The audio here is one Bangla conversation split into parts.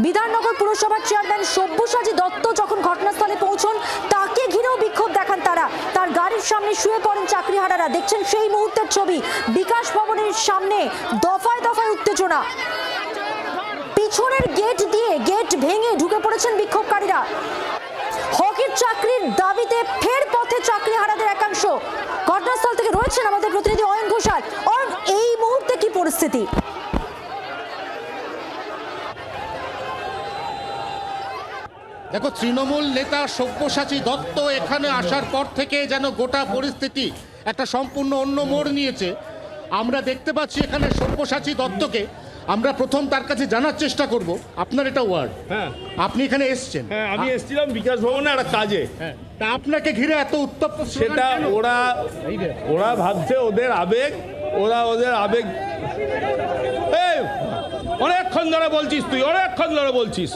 বিধাননগর পুরসভার চেয়ারম্যান সব্যসাচী দত্ত যখন ঘটনাস্থলে পৌঁছন, তাকে ঘিরেও বিক্ষোভ দেখান তারা। তার গাড়ির সামনে শুয়ে পড়েন চাকরি চাকরিহারারা। দেখছেন সেই মুহূর্তের ছবি। বিকাশ ভবনের সামনে দফায় দফায় উত্তেজনা। পিছনের গেট দিয়ে গেট ভেঙে ঢুকে পড়েছেন বিক্ষোভকারীরা। হকির চাকরির দাবিতে ফের পথে চাকরি হারাদের একাংশ। ঘটনাস্থল থেকে রয়েছেন আমাদের প্রতিনিধি অয়ন ঘোষাল। অয়ন, এই মুহূর্তে কি পরিস্থিতি? দেখো তৃণমূল নেতা সব্যসাচী দত্ত এখানে আসার পর থেকে যেন গোটা পরিস্থিতি একটা সম্পূর্ণ অন্য মোড় নিয়েছে। আমরা দেখতে পাচ্ছি এখানে সব্যসাচী দত্তকে। আমরা প্রথম তার কাছে জানার চেষ্টা করব। আপনার এটা ওয়ার্ড হ্যাঁ। আপনি এখানে এসছেন। হ্যাঁ আমি এসেছিলাম বিকাশ ভবনে একটা কাজে। হ্যাঁ। তা আপনাকে ঘিরে এত উত্তপ্ত সেটা ওরা ওরা ভাবছে ওদের আবেগ। ওরা ওদের আবেগ অনেকক্ষণ ধরে বলছিস তুই অনেকক্ষণ ধরে বলছিস।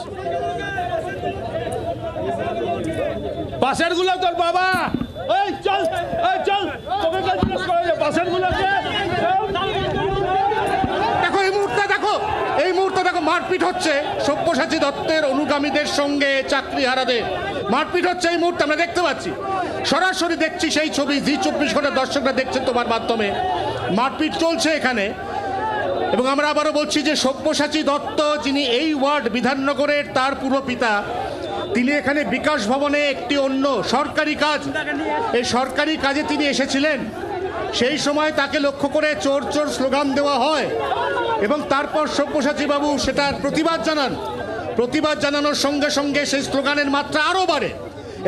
পাশেরগুলো তোর বাবা। এই, চল এই, চল। তোকে কাজ করা পাশের গুলোকে দেখো, এই মুহূর্তে দেখো, এই মুহূর্তে দেখো, মারপিট হচ্ছে সব্যসাচী দত্তের অনুগামীদের সঙ্গে চাকরি হারাদের মারপিট হচ্ছে এই মুহূর্তে, আমরা দেখতে পাচ্ছি। সরাসরি দেখছি সেই ছবি, জি চব্বিশ ঘণ্টার দর্শকরা দেখছেন তোমার মাধ্যমে। মারপিট চলছে এখানে। এবং আমরা আবারও বলছি যে সব্যসাচী দত্ত, যিনি এই ওয়ার্ড বিধাননগরের, তার পুরো পিতা তিনি এখানে বিকাশ ভবনে একটি অন্য সরকারি কাজ। এই সরকারি কাজে তিনি এসেছিলেন। সেই সময় তাকে লক্ষ্য করে চোর চোর স্লোগান দেওয়া হয় এবং তারপর সব্যসাচীবাবু সেটার প্রতিবাদ জানান। প্রতিবাদ জানানোর সঙ্গে সঙ্গে সেই স্লোগানের মাত্রা আরও বাড়ে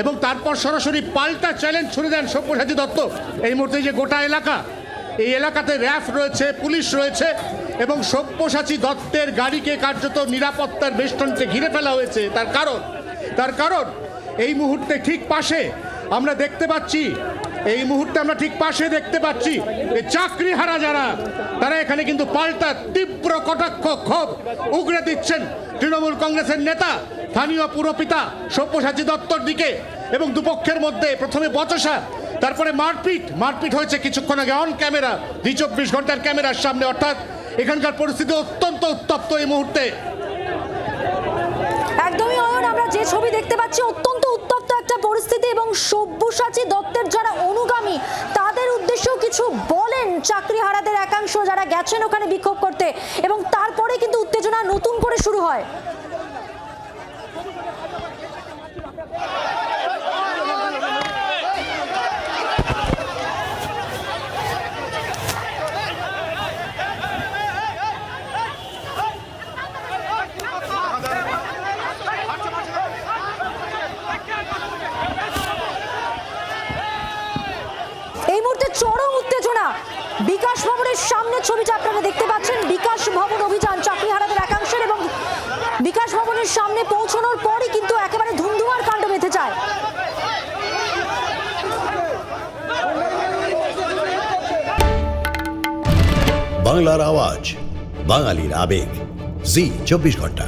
এবং তারপর সরাসরি পাল্টা চ্যালেঞ্জ ছুড়ে দেন সব্যসাচী দত্ত। এই মুহূর্তে যে গোটা এলাকা, এই এলাকাতে র্যাফ রয়েছে, পুলিশ রয়েছে এবং সব্যসাচী দত্তের গাড়িকে কার্যত নিরাপত্তার বেষ্টনকে ঘিরে ফেলা হয়েছে। তার কারণ তার কারণ, এই মুহূর্তে ঠিক পাশে আমরা দেখতে পাচ্ছি, এই মুহূর্তে আমরা ঠিক পাশে দেখতে পাচ্ছি যে চাকরি হারা যারা, তারা এখানে কিন্তু পাল্টা তীব্র কটাক্ষ, ক্ষোভ উগড়ে দিচ্ছেন তৃণমূল কংগ্রেসের নেতা, স্থানীয় পুরপিতা সব্যসাচী দত্তর দিকে এবং দুপক্ষের মধ্যে প্রথমে বচসা, তারপরে মারপিট মারপিট হয়েছে কিছুক্ষণ আগে অন ক্যামেরা দুই চব্বিশ ঘণ্টার ক্যামেরার সামনে, অর্থাৎ এখানকার পরিস্থিতি অত্যন্ত উত্তপ্ত এই মুহূর্তে। যে ছবি দেখতে পাচ্ছি অত্যন্ত উত্তপ্ত একটা পরিস্থিতি এবং সব্যসাচী দত্তের যারা অনুগামী, তাদের উদ্দেশ্যেও কিছু বলেন চাকরি হারাদের একাংশ যারা গেছেন ওখানে বিক্ষোভ করতে এবং তারপরে কিন্তু উত্তেজনা নতুন করে শুরু হয় এই মুহূর্তে চরম উত্তেজনা। বিকাশ ভবনের সামনে ছবিটা আপনারা দেখতে পাচ্ছেন। বিকাশ ভবন অভিযান চাকরি হারাদের একাংশের এবং বিকাশ ভবনের সামনে পৌঁছানোর পরই কিন্তু একেবারে ধুমধুমার কাণ্ড বেঁধে যায়। বাংলার আওয়াজ, বাঙালির আবেগ। জি, চব্বিশ ঘণ্টা।